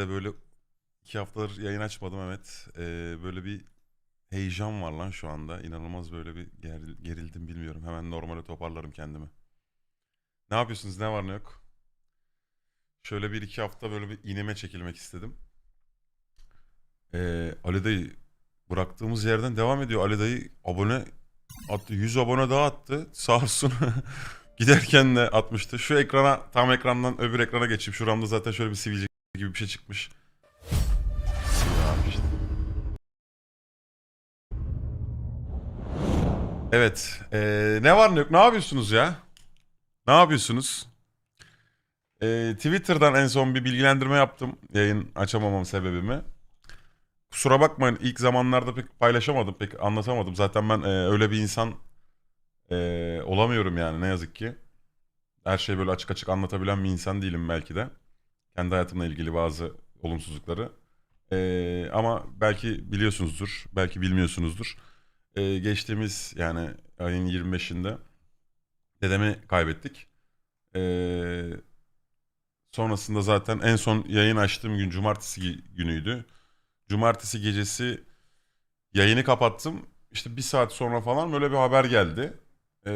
de böyle iki haftadır yayın açmadım evet. Ee, böyle bir heyecan var lan şu anda. İnanılmaz böyle bir geril- gerildim bilmiyorum. Hemen normale toparlarım kendimi. Ne yapıyorsunuz? Ne var ne yok? Şöyle bir iki hafta böyle bir ineme çekilmek istedim. Ee, Ali dayı bıraktığımız yerden devam ediyor. Ali dayı abone attı. 100 abone daha attı. Sağ olsun. Giderken de atmıştı. Şu ekrana tam ekrandan öbür ekrana geçeyim. Şuramda zaten şöyle bir sivilce gibi bir şey çıkmış. Evet. ee, ne var ne yok? Ne yapıyorsunuz ya? Ne yapıyorsunuz? Ee, Twitter'dan en son bir bilgilendirme yaptım. Yayın açamamam sebebimi. Kusura bakmayın ilk zamanlarda pek paylaşamadım, pek anlatamadım. Zaten ben e, öyle bir insan e, olamıyorum yani ne yazık ki. Her şeyi böyle açık açık anlatabilen bir insan değilim belki de. Kendi hayatımla ilgili bazı olumsuzlukları. E, ama belki biliyorsunuzdur, belki bilmiyorsunuzdur. E, geçtiğimiz yani ayın 25'inde dedemi kaybettik. E, sonrasında zaten en son yayın açtığım gün cumartesi günüydü. Cumartesi gecesi yayını kapattım. İşte bir saat sonra falan böyle bir haber geldi. Ee,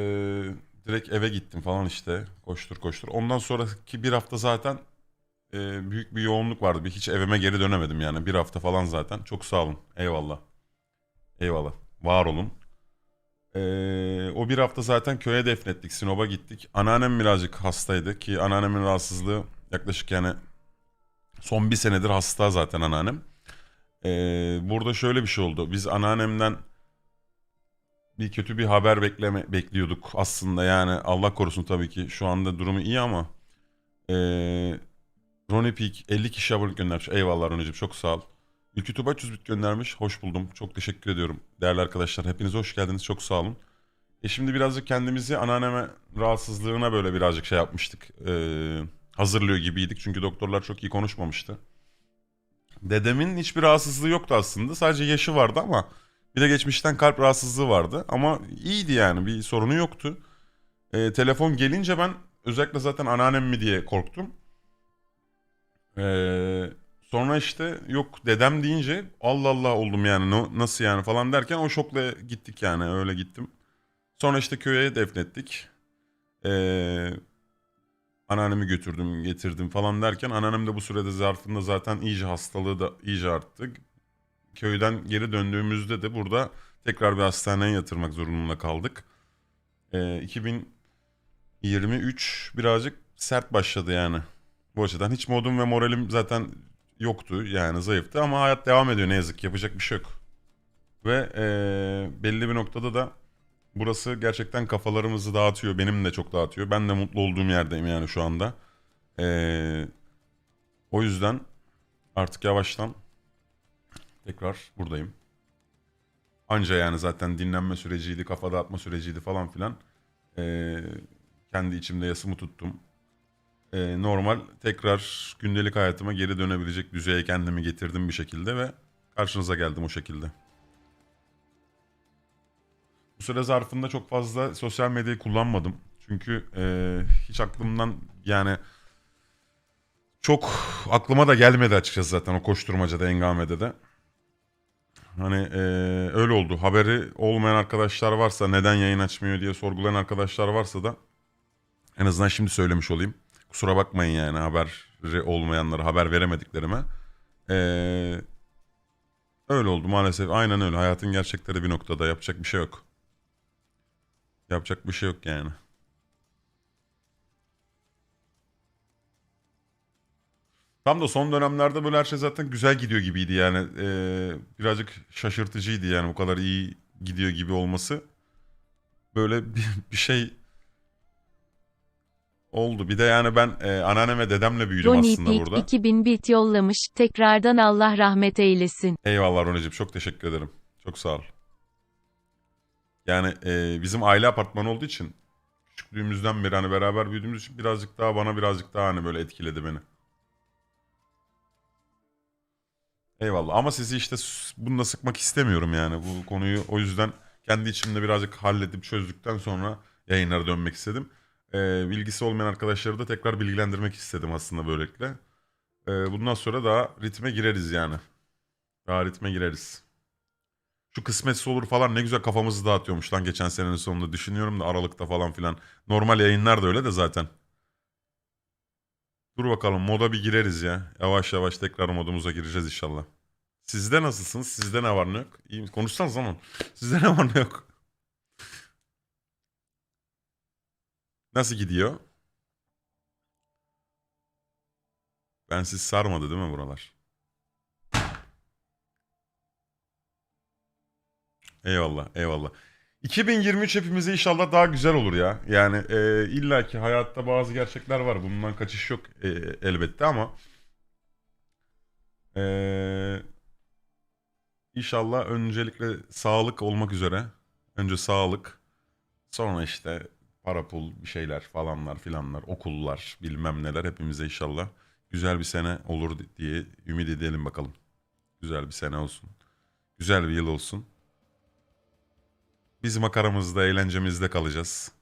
direkt eve gittim falan işte. Koştur koştur. Ondan sonraki bir hafta zaten e, büyük bir yoğunluk vardı. Bir hiç evime geri dönemedim yani. Bir hafta falan zaten. Çok sağ olun. Eyvallah. Eyvallah. Var olun. Ee, o bir hafta zaten köye defnettik. Sinop'a gittik. Anneannem birazcık hastaydı ki anneannemin rahatsızlığı yaklaşık yani son bir senedir hasta zaten anneannem. Ee, burada şöyle bir şey oldu. Biz anneannemden bir kötü bir haber bekleme bekliyorduk aslında yani Allah korusun tabii ki şu anda durumu iyi ama ee, Ronnie Peak 50 kişi abonelik göndermiş. Eyvallah Ronnie'cim çok sağ ol. Ülkü Tuba 300 bit göndermiş. Hoş buldum. Çok teşekkür ediyorum. Değerli arkadaşlar hepiniz hoş geldiniz. Çok sağ olun. E şimdi birazcık kendimizi anneanneme rahatsızlığına böyle birazcık şey yapmıştık. Ee, hazırlıyor gibiydik. Çünkü doktorlar çok iyi konuşmamıştı. Dedemin hiçbir rahatsızlığı yoktu aslında. Sadece yaşı vardı ama bir de geçmişten kalp rahatsızlığı vardı. Ama iyiydi yani bir sorunu yoktu. Ee, telefon gelince ben özellikle zaten anneannem mi diye korktum. Ee, sonra işte yok dedem deyince Allah Allah oldum yani No- nasıl yani falan derken o şokla gittik yani öyle gittim. Sonra işte köye defnettik. Ee, anneannemi götürdüm getirdim falan derken anneannem de bu sürede zarfında zaten iyice hastalığı da iyice arttı. Köyden geri döndüğümüzde de burada tekrar bir hastaneye yatırmak zorunda kaldık. Ee, 2023 birazcık sert başladı yani. Bu açıdan hiç modum ve moralim zaten yoktu yani zayıftı ama hayat devam ediyor ne yazık ki yapacak bir şey yok. Ve ee, belli bir noktada da burası gerçekten kafalarımızı dağıtıyor. Benim de çok dağıtıyor. Ben de mutlu olduğum yerdeyim yani şu anda. Ee, o yüzden artık yavaştan tekrar buradayım. Anca yani zaten dinlenme süreciydi, kafa dağıtma süreciydi falan filan. Ee, kendi içimde yasımı tuttum. Ee, normal tekrar gündelik hayatıma geri dönebilecek düzeye kendimi getirdim bir şekilde ve karşınıza geldim o şekilde. Bu süre zarfında çok fazla sosyal medyayı kullanmadım. Çünkü e, hiç aklımdan yani çok aklıma da gelmedi açıkçası zaten o koşturmacada, engamede de. Hani e, öyle oldu. Haberi olmayan arkadaşlar varsa neden yayın açmıyor diye sorgulayan arkadaşlar varsa da en azından şimdi söylemiş olayım. Kusura bakmayın yani haberi olmayanlara haber veremediklerime. E, öyle oldu maalesef. Aynen öyle. Hayatın gerçekleri bir noktada yapacak bir şey yok. Yapacak bir şey yok yani. Tam da son dönemlerde böyle her şey zaten güzel gidiyor gibiydi yani. Ee, birazcık şaşırtıcıydı yani bu kadar iyi gidiyor gibi olması. Böyle bir, bir şey oldu. Bir de yani ben e, anneannem ve dedemle büyüdüm Ronnie aslında Peak burada. 2000 bit yollamış. Tekrardan Allah rahmet eylesin. Eyvallah Roneciğim çok teşekkür ederim. Çok sağ ol. Yani e, bizim aile apartmanı olduğu için küçüklüğümüzden beri hani beraber büyüdüğümüz için birazcık daha bana birazcık daha hani böyle etkiledi beni. Eyvallah ama sizi işte bununla sıkmak istemiyorum yani bu konuyu o yüzden kendi içimde birazcık halledip çözdükten sonra yayınlara dönmek istedim. Ee, bilgisi olmayan arkadaşları da tekrar bilgilendirmek istedim aslında böylelikle. Ee, bundan sonra daha ritme gireriz yani. Daha ritme gireriz. Şu kısmetse olur falan ne güzel kafamızı dağıtıyormuş lan geçen senenin sonunda. Düşünüyorum da Aralık'ta falan filan. Normal yayınlar da öyle de zaten. Dur bakalım moda bir gireriz ya. Yavaş yavaş tekrar modumuza gireceğiz inşallah. Sizde nasılsınız? Sizde ne var ne yok? İyi? Konuşsanız zaman. Sizde ne var ne yok? Nasıl gidiyor? Ben siz sarmadı değil mi buralar? Eyvallah, eyvallah. 2023 hepimize inşallah daha güzel olur ya. Yani e, illa ki hayatta bazı gerçekler var. Bundan kaçış yok e, elbette ama e, inşallah öncelikle sağlık olmak üzere. Önce sağlık, sonra işte para pul bir şeyler falanlar filanlar, okullar bilmem neler hepimize inşallah güzel bir sene olur diye ümit edelim bakalım. Güzel bir sene olsun. Güzel bir yıl olsun. Biz makaramızda, eğlencemizde kalacağız.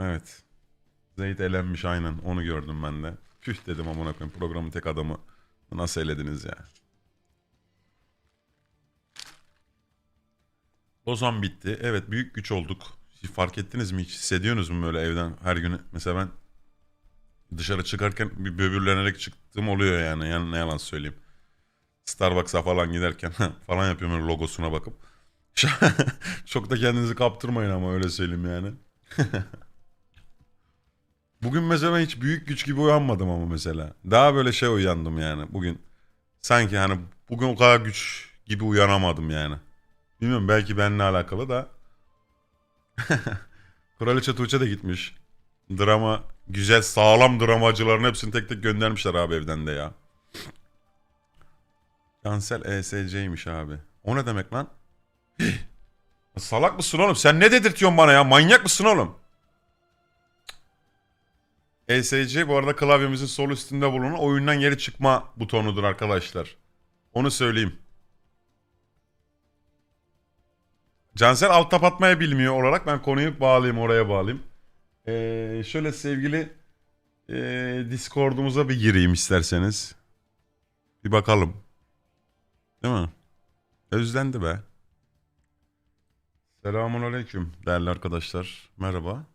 Evet. Zeyt elenmiş aynen. Onu gördüm ben de. Püh dedim amına koyayım. Programın tek adamı. Nasıl elediniz ya? Ozan bitti. Evet büyük güç olduk. Hiç Fark ettiniz mi hiç? Hissediyorsunuz mu böyle evden her gün? Mesela ben dışarı çıkarken bir böbürlenerek çıktığım oluyor yani. Yani ne yalan söyleyeyim. Starbucks'a falan giderken falan yapıyorum öyle logosuna bakıp. Çok da kendinizi kaptırmayın ama öyle söyleyeyim yani. Bugün mesela hiç büyük güç gibi uyanmadım ama mesela. Daha böyle şey uyandım yani bugün. Sanki hani bugün o kadar güç gibi uyanamadım yani. Bilmiyorum belki benimle alakalı da. Kraliçe Tuğçe de gitmiş. Drama, güzel sağlam dramacıların hepsini tek tek göndermişler abi evden de ya. Cansel ESC'ymiş abi. O ne demek lan? Salak mısın oğlum? Sen ne dedirtiyorsun bana ya? Manyak mısın oğlum? ESC bu arada klavyemizin sol üstünde bulunan oyundan geri çıkma butonudur arkadaşlar. Onu söyleyeyim. Cansel alt tap atmayı bilmiyor olarak ben konuyu bağlayayım oraya bağlayayım. Ee, şöyle sevgili ee, Discord'umuza bir gireyim isterseniz. Bir bakalım. Değil mi? Özlendi be. Selamun aleyküm değerli arkadaşlar. Merhaba. Aleyküm